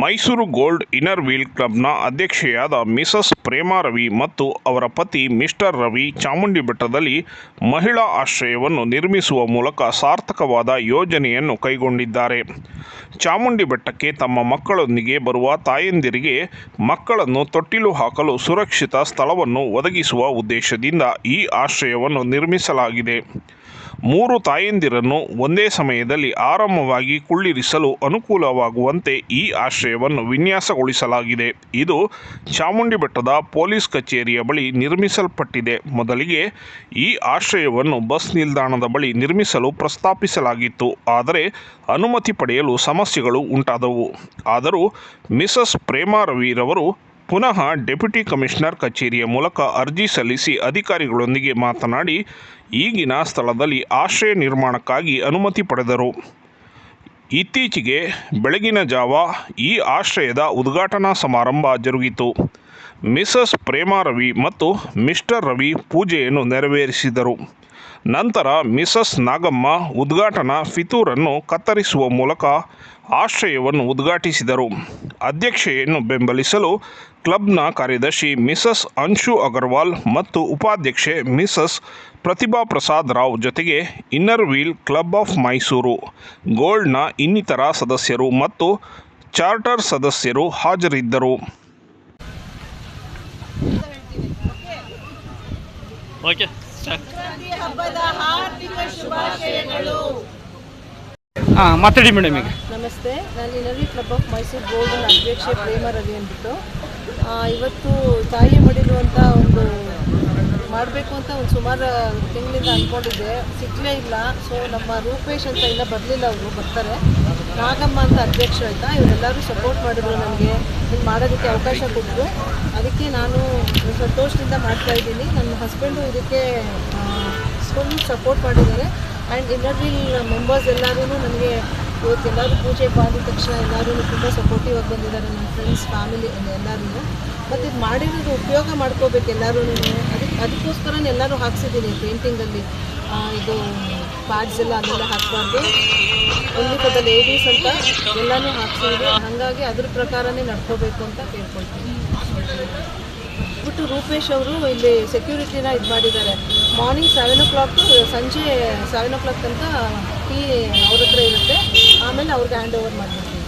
Mysuru gold inner wheel ಕ್ಲಬ್ನ ಅಧ್ಯಕ್ಷೆಯಾದ Mrs Prema Ravi ಮತ್ತು ಅವರ ಪತಿ ಮಿಸ್ಟರ್ ರವಿ ಚಾಮುಂಡಿ ಬೆಟ್ಟದಲ್ಲಿ ಮಹಿಳಾ ಆಶ್ರಯವನ್ನು ನಿರ್ಮಿಸುವ ಮೂಲಕ ಸಾರ್ಥಕವಾದ ಯೋಜನೆಯನ್ನು ಕೈಗೊಂಡಿದ್ದಾರೆ. ಚಾಮುಂಡಿ ಬೆಟ್ಟಕ್ಕೆ ತಮ್ಮ ಮಕ್ಕಳೊಂದಿಗೆ ಬರುವ ತಾಯಂದಿರಿಗೆ ಮಕ್ಕಳನ್ನು ತೊಟ್ಟಿಲು ಹಾಕಲು ಸುರಕ್ಷಿತ ಸ್ಥಳವನ್ನು ಒದಗಿಸುವ ಉದ್ದೇಶದಿಂದ ಈ ಆಶ್ರಯವನ್ನು ನಿರ್ಮಿಸಲಾಗಿದೆ. ಮೂರು ತಾಯಂದಿರನ್ನು ಒಂದೇ ಸಮಯದಲ್ಲಿ ಆರಾಮವಾಗಿ ಕುಳ್ಳಿರಿಸಲು ಅನುಕೂಲವಾಗುವಂತೆ ಈ ಆಶ್ರಯವನ್ನು ವಿನ್ಯಾಸಗೊಳಿಸಲಾಗಿದೆ. ಇದು ಚಾಮುಂಡಿ ಬೆಟ್ಟದ ಪೊಲೀಸ್ ಕಚೇರಿಯ ಬಳಿ ನಿರ್ಮಿಸಲ್ಪಟ್ಟಿದೆ. ಮೊದಲಿಗೆ ಈ ಆಶ್ರಯವನ್ನು ಬಸ್ ನಿಲ್ದಾಣದ ಬಳಿ ನಿರ್ಮಿಸಲು ಪ್ರಸ್ತಾಪಿಸಲಾಗಿತ್ತು. ಆದರೆ ಅನುಮತಿ ಪಡೆಯಲು ಸಮಸ್ಯೆಗಳು ಉಂಟಾದವು. ಆದರೂ ಮಿಸಸ್ ಪ್ರೇಮಾ ರವಿರವರು ಪುನಃ ಡೆಪ್ಯುಟಿ ಕಮಿಷನರ್ ಕಚೇರಿಯ ಮೂಲಕ ಅರ್ಜಿ ಸಲ್ಲಿಸಿ ಅಧಿಕಾರಿಗಳೊಂದಿಗೆ ಮಾತನಾಡಿ, ಈಗಿನ ಸ್ಥಳದಲ್ಲಿ ಆಶ್ರಯ ನಿರ್ಮಾಣಕ್ಕಾಗಿ ಅನುಮತಿ ಪಡೆದರು. ಇತ್ತೀಚೆಗೆ ಬೆಳಗಿನ ಜಾವ ಈ ಆಶ್ರಯದ ಉದ್ಘಾಟನಾ ಸಮಾರಂಭ ಜರುಗಿತು. ಮಿಸಸ್ ಪ್ರೇಮಾ ರವಿ ಮತ್ತು ಮಿಸ್ಟರ್ ರವಿ ಪೂಜೆಯನ್ನು ನೆರವೇರಿಸಿದರು. ನಂತರ ಮಿಸಸ್ ನಾಗಮ್ಮ ಉದ್ಘಾಟನಾ ಫಿತೂರನ್ನು ಕತ್ತರಿಸುವ ಮೂಲಕ ಆಶ್ರಯವನ್ನು ಉದ್ಘಾಟಿಸಿದರು. ಅಧ್ಯಕ್ಷೆಯನ್ನು ಬೆಂಬಲಿಸಲು ಕ್ಲಬ್ನ ಕಾರ್ಯದರ್ಶಿ ಮಿಸಸ್ ಅಂಶು ಅಗರ್ವಾಲ್ ಮತ್ತು ಉಪಾಧ್ಯಕ್ಷೆ ಮಿಸಸ್ ಪ್ರತಿಭಾ ಪ್ರಸಾದ್ ರಾವ್ ಜೊತೆಗೆ inner wheel club of Mysuru, ಗೋಲ್ಡ್ನ ಇನ್ನಿತರ ಸದಸ್ಯರು ಮತ್ತು ಚಾರ್ಟರ್ ಸದಸ್ಯರು ಹಾಜರಿದ್ದರು. ಓಕೆ ಹಬ್ಬದ ಹಾರ್ದಿಕ ಶುಭಾಶಯಗಳು. ಹಾಂ ಮಾತಾಡಿ ಮೇಡಮ್ ಈಗ. ನಮಸ್ತೆ ನಾನು inner club of Mysuru golden ಅಧ್ಯಕ್ಷೆ ಪ್ರೇಮ ರವಿ ಅಂದ್ಬಿಟ್ಟು ಆ, ಇವತ್ತು ತಾಯಿ ಮಡಿರುವಂತ ಒಂದು ಮಾಡಬೇಕು ಅಂತ ಒಂದು ಸುಮಾರು ತಿಂಗಳಿಂದ ಅಂದ್ಕೊಂಡಿದ್ದೆ ಸಿಗಲೇ ಇಲ್ಲ. ಸೊ ನಮ್ಮ ರೂಪೇಶ್ ಅಂತ ಇಲ್ಲ ಬರಲಿಲ್ಲ ಅವರು, ಬರ್ತಾರೆ. ನಾಗಮ್ಮ ಅಂತ ಅಧ್ಯಕ್ಷರು ಆಯಿತಾ, ಇವರೆಲ್ಲರೂ ಸಪೋರ್ಟ್ ಮಾಡಿದ್ರು ನನಗೆ. ಇದು ಮಾಡೋದಕ್ಕೆ ಅವಕಾಶ ಕೊಟ್ಟರು ಅದಕ್ಕೆ ನಾನು ಸಂತೋಷದಿಂದ ಮಾಡ್ತಾ ಇದ್ದೀನಿ. ನನ್ನ ಹಸ್ಬೆಂಡು ಇದಕ್ಕೆ ಫುಲ್ ಸಪೋರ್ಟ್ ಮಾಡಿದ್ದಾರೆ. ಆ್ಯಂಡ್ ಇನ್ನರ್ವಿಲ್ ಮೆಂಬರ್ಸ್ ಎಲ್ಲರೂ ನನಗೆ ಇವತ್ತು ಎಲ್ಲರೂ ಪೂಜೆ ಮಾಡಿದ ತಕ್ಷಣ ಎಲ್ಲರೂ ತುಂಬ ಸಪೋರ್ಟಿವ್ ಆಗಿ ಬಂದಿದ್ದಾರೆ ನನ್ನ ಫ್ರೆಂಡ್ಸ್ ಫ್ಯಾಮಿಲಿ ಎಲ್ಲರೂ ಮತ್ತು ಇದು ಮಾಡಿರೋದು ಉಪಯೋಗ ಮಾಡ್ಕೋಬೇಕು ಎಲ್ಲರೂ ಅದಕ್ಕೆ ಅದಕ್ಕೋಸ್ಕರನೇ ಎಲ್ಲರೂ ಹಾಕ್ಸಿದ್ದೀನಿ ಪೇಂಟಿಂಗಲ್ಲಿ ಇದು ಪಾರ್ಟ್ಸ್ ಎಲ್ಲ ಅದೆಲ್ಲ ಹಾಕ್ಬಾರ್ದು. ಒಂದು ಪದ ಲೇಡೀಸ್ ಅಂತ ಎಲ್ಲನೂ ಹಾಕ್ಸಿದ್ರು ಹಾಗಾಗಿ ಅದ್ರ ಪ್ರಕಾರನೇ ನಡ್ಕೋಬೇಕು ಅಂತ ಕೇಳ್ಕೊಳ್ತೀನಿ. ರೂಪೇಶ್ ಅವರು ಇಲ್ಲಿ ಸೆಕ್ಯೂರಿಟಿನ ಇದು ಮಾಡಿದ್ದಾರೆ. ಮಾರ್ನಿಂಗ್ ಸೆವೆನ್ ಓ ಕ್ಲಾಕ್ ಸಂಜೆ ಸೆವೆನ್ ಓ ಕ್ಲಾಕ್ ತನಕ ಟೀ ಅವ್ರ ಹತ್ರ ಇರುತ್ತೆ. ಆಮೇಲೆ ಅವ್ರಿಗೆ ಹ್ಯಾಂಡ್ ಓವರ್ ಮಾಡಿಬಿಡ್ತೀವಿ.